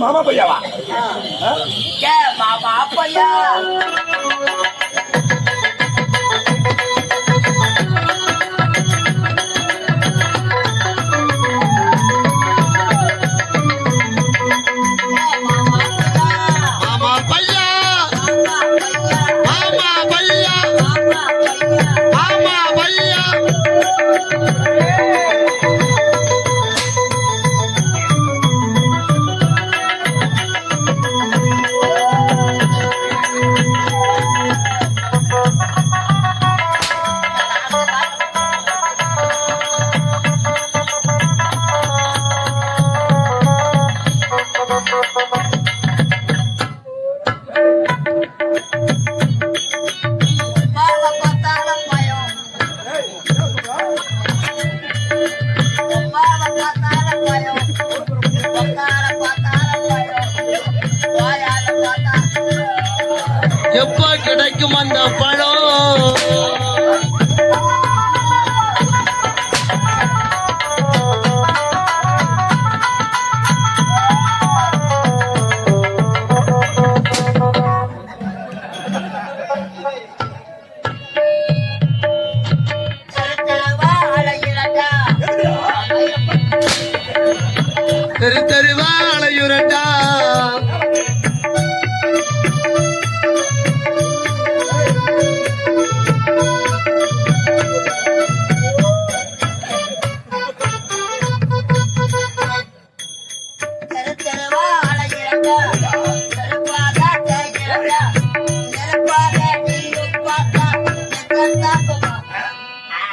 மாமா பையாவா? மாமா பையா. que manda paro.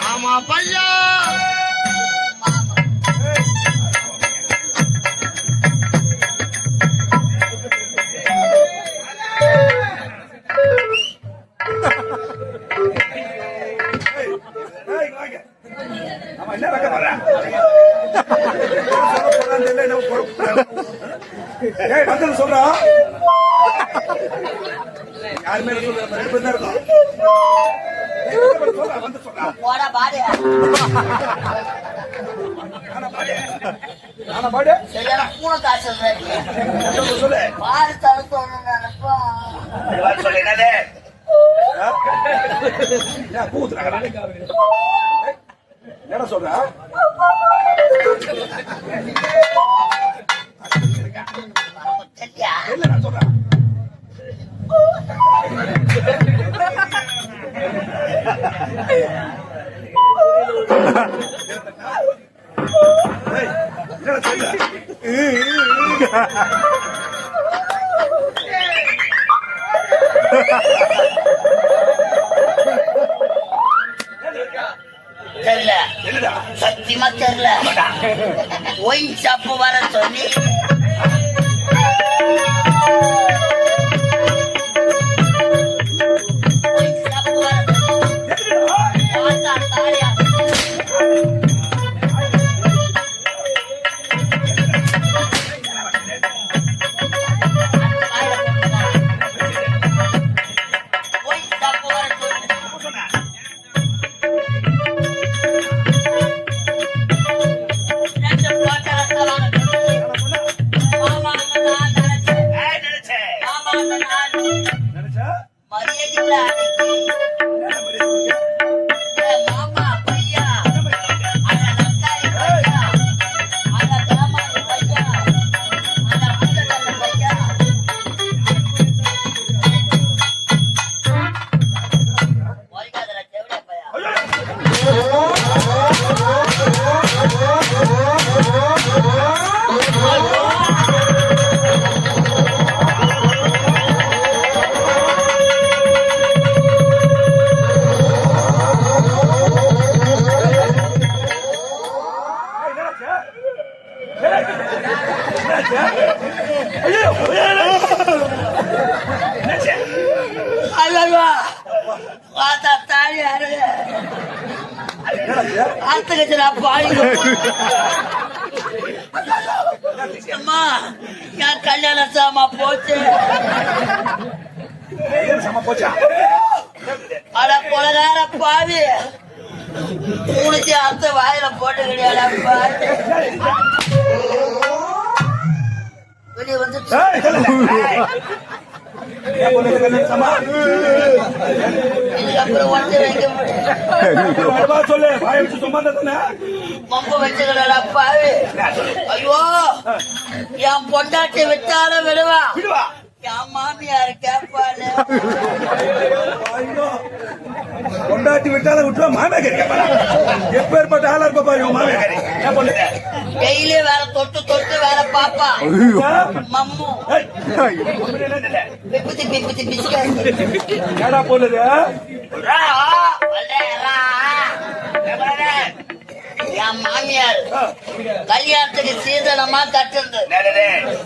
ஆமா பையா. சொல்றா யாருமே சொல்ற இருக்கும் சரியான பூனை காய்ச்சல் சொல்லு பாரு தவிர்த்து நினைப்போம் சொல்லு என்னது? என்ன சொல்ற? தெரியல. சத்தியமா தெரியல. ஒயின் ஷாப்பு வர சொல்லி பார்த்தா தாலி அரு அத்த கட்சி நான் பாடி அம்மா என் கல்யாணம் பாவி. மூணுச்சு அத்த வாயில போட்டு கிடையாது வெளியே வந்து ஐயோ என் பொண்டாட்டி விட்டாலும் விடுவா. என் மாமியார் கேட்பாளு கொண்டாட்டி விட்டாலும் விட்டுருவா மாமியாரி எப்பேற்பட்ட ஆளா இருப்ப பாரு உன் மாமியாரி? என்ன பண்ணுது? டெய்லி வேற தொட்டு தொட்டு வேற பாப்பா. மம்மு. பிப்புத்தி பிப்புத்தி பிச்சுக்க. ஏடா போடுது என் மாமியார் கல்யாணத்துக்கு சீதனமா கட்டுறது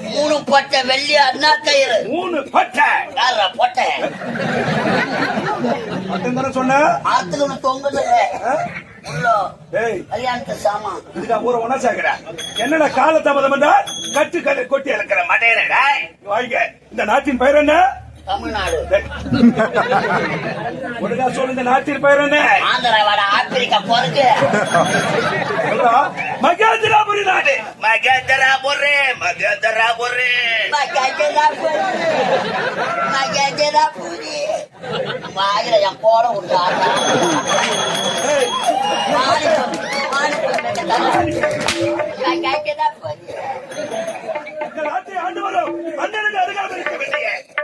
மூணு பட்டை வெள்ளி அண்ணா கயிறு மூணு பட்டை. யாரா பொட்டை? சொன்ன? ஆத்துக்கு தொங்குது. என்னடா கால தாமதம் கட்டு கட்டு கொட்டி இழக்கிற மடையனடா வாங்க இந்த நாட்டின் பெயர் என்ன? தமிழ்நாடு. ஒழுங்கா சொல்லு இந்த நாட்டின் பெயர் என்ன? ஆந்திரா வட ஆப்பிரிக்கா சொல்றா மகேந்திராபுரி நாடு. மகேந்திராபுரி மகேந்திராபுரி. மகேந்திராபுரி. மகேந்திராபுரி. வாயில என் போட மாணிக்கம் மகேந்திராபுரி. இந்த நாட்டை ஆண்டு வரும். அண்ணனுக்கு அதிகாரம் இருக்க வேண்டிய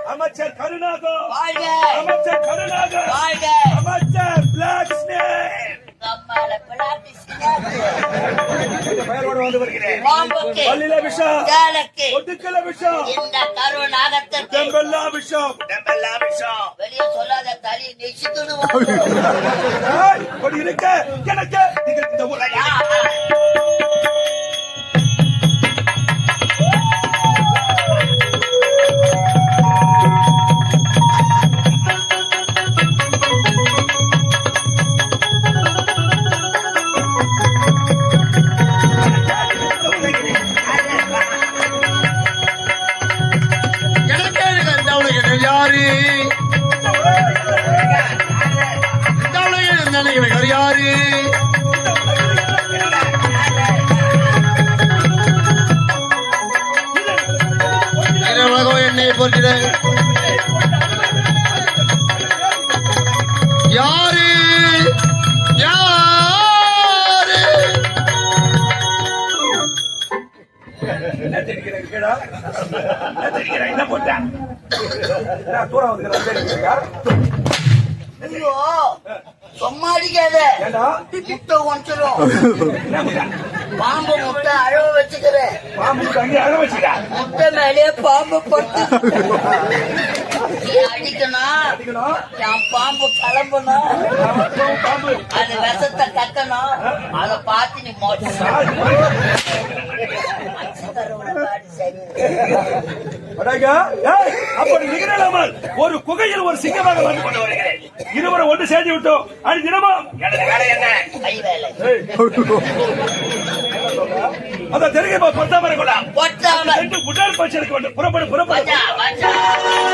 அமைச்சர் கருணாகர். வாழ்க! அமைச்சர் கருணாகர். வாழ்க! அமைச்சர் பிளாக் ஸ்னேக் யாரு? இரவகம் என்னை பொறுக்கிறேன் யாரு? யாரு? என்ன தெரிகிறேன் என்ன தெரிகிறேன் தூரம் ஐயோ! சும்மா அடிக்காத முட்டை முட்டை? பாம்பு முட்டை அழவ வச்சுக்கிறேன். முட்டை மேலே பாம்பு பட்டு. அடிக்கணும். என் பாம்பு கிளம்பணும். அது விஷத்தை கக்கணும் அதை பார்த்து நீ நிகழலாமல் ஒரு குகையில் ஒரு சிங்கமாக வந்து கொண்டு வருகிறேன். இருவரும் ஒன்று சேர்ந்து விட்டோம். அது தினமும். எனது வேலை என்ன? கை வேலை. ஏய். அதான் தெரியுமா பத்தாமரை கொள்ளா பச்சை இருக்க வேண்டும். புறப்படு புறப்படு. மச்சா மச்சா